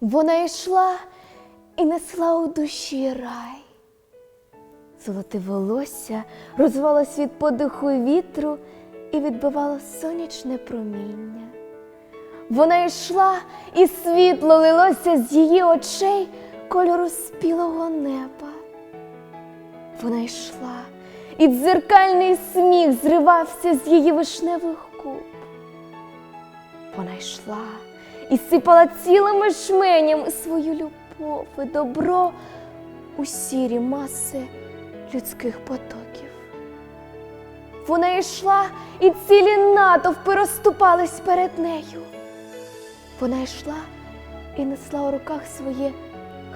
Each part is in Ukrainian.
Вона йшла і несла у душі рай. Золоте волосся розвалось від подиху вітру і відбивало сонячне проміння. Вона йшла, і світло лилося з її очей кольору спілого неба. Вона йшла, і дзеркальний сміх зривався з її вишневих губ. Вона йшла і сипала цілими жменями свою любов і добро у сірі маси людських потоків. Вона йшла, і цілі натовпи розступались перед нею. Вона йшла і несла у руках своє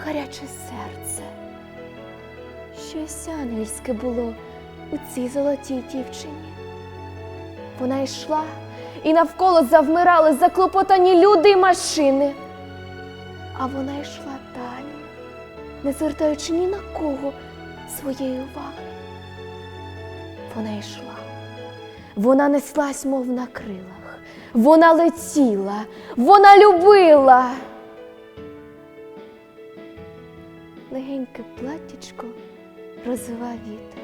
гаряче серце. Щось ангельське було у цій золотій дівчині. Вона йшла, і навколо завмирали заклопотані люди й машини. А вона йшла далі, не звертаючи ні на кого своєї уваги. Вона йшла. Вона неслась, мов на крилах. Вона летіла, вона любила. Легеньке платтячко розвивав вітер.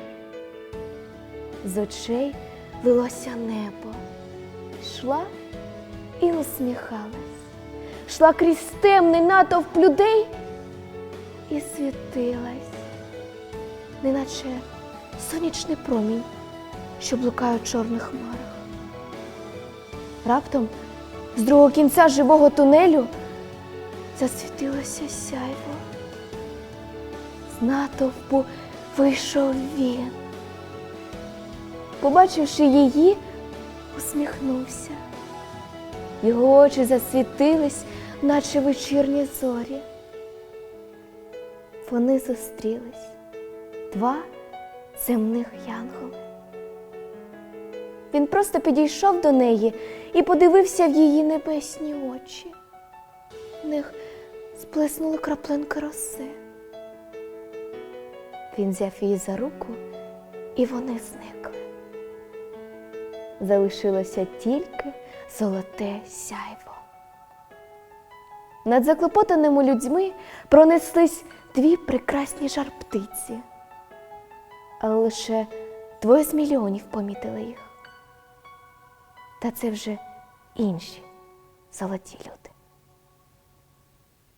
З очей лилося небо. Йшла і усміхалась. Йшла крізь темний натовп людей і світилась, неначе сонячний промінь, що блукає у чорних хмарах. Раптом з другого кінця живого тунелю засвітилося сяйво. З натовпу вийшов він. Побачивши її, усміхнувся. Його очі засвітились, наче вечірні зорі. Вони зустрілись два земних янголи. Він просто підійшов до неї і подивився в її небесні очі. В них сплеснули краплинки роси. Він взяв її за руку, і вони зникли. Залишилося тільки золоте сяйво. Над заклопотаними людьми пронеслись дві прекрасні жар-птиці, але лише двоє з мільйонів помітили їх. Та це вже інші золоті люди.